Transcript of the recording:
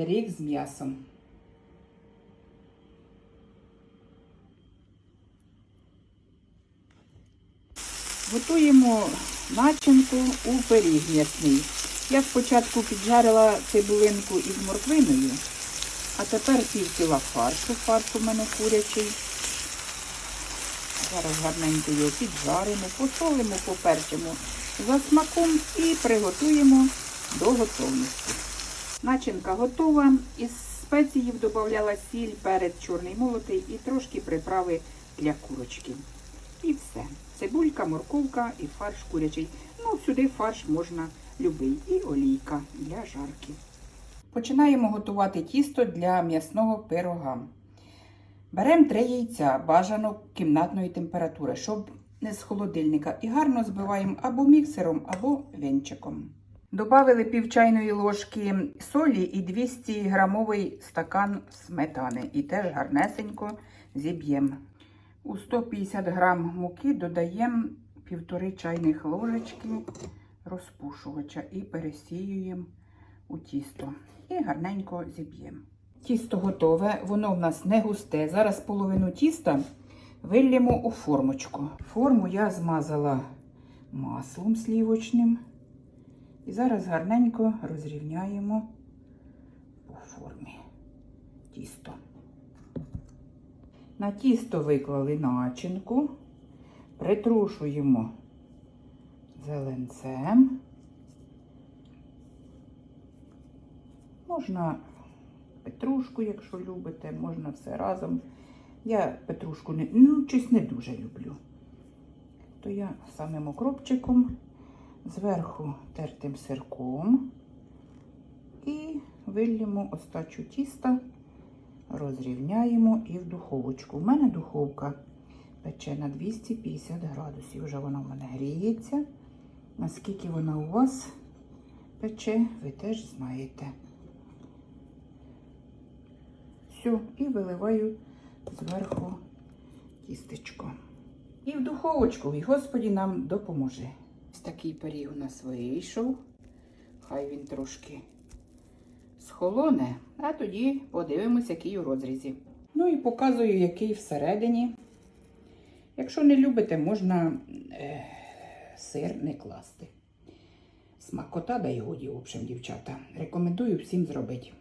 пиріг з м'ясом. Готуємо начинку у пиріг м'ясний. Я спочатку піджарила цибулинку із морквиною, а тепер пів кіла фаршу. Фарш у мене курячий. Зараз гарненько його піджаримо, посолимо, поперчимо за смаком і приготуємо до готовності. Начинка готова. Із спеціїв додавала сіль, перець чорний молотий і трошки приправи для курочки. І все. Цибулька, морковка і фарш курячий. Ну, сюди фарш можна любий. І олійка для жарки. Починаємо готувати тісто для м'ясного пирога. Беремо три яйця, бажано кімнатної температури, щоб не з холодильника. І гарно збиваємо або міксером, або венчиком. Добавили пів чайної ложки солі і 200 грамовий стакан сметани. І теж гарнесенько зіб'ємо. У 150 грам муки додаємо півтори чайних ложечки розпушувача і пересіюємо у тісто. І гарненько зіб'ємо. Тісто готове, воно в нас не густе. Зараз половину тіста виллємо у формочку. Форму я змазала маслом слівочним. І зараз гарненько розрівняємо по формі тісто. На тісто виклали начинку, притрушуємо зеленцем. Можна петрушку, якщо любите, можна все разом. Я петрушку не, ну, щось не дуже люблю. То я самим окропчиком, зверху тертим сирком і виллємо остачу тіста, розрівняємо і в духовочку. У мене духовка пече на 250 градусів. Вже вона в мене гріється. Наскільки вона у вас пече, ви теж знаєте. Все, і виливаю зверху тістечко. І в духовочку, і Господі нам допоможе. Ось такий пиріг у нас вийшов. Хай він трошки схолоне, а тоді подивимось, який у розрізі. Ну і показую, який всередині. Якщо не любите, можна е, сир не класти. Смакота да й годі, в общем, дівчата. Рекомендую всім зробити.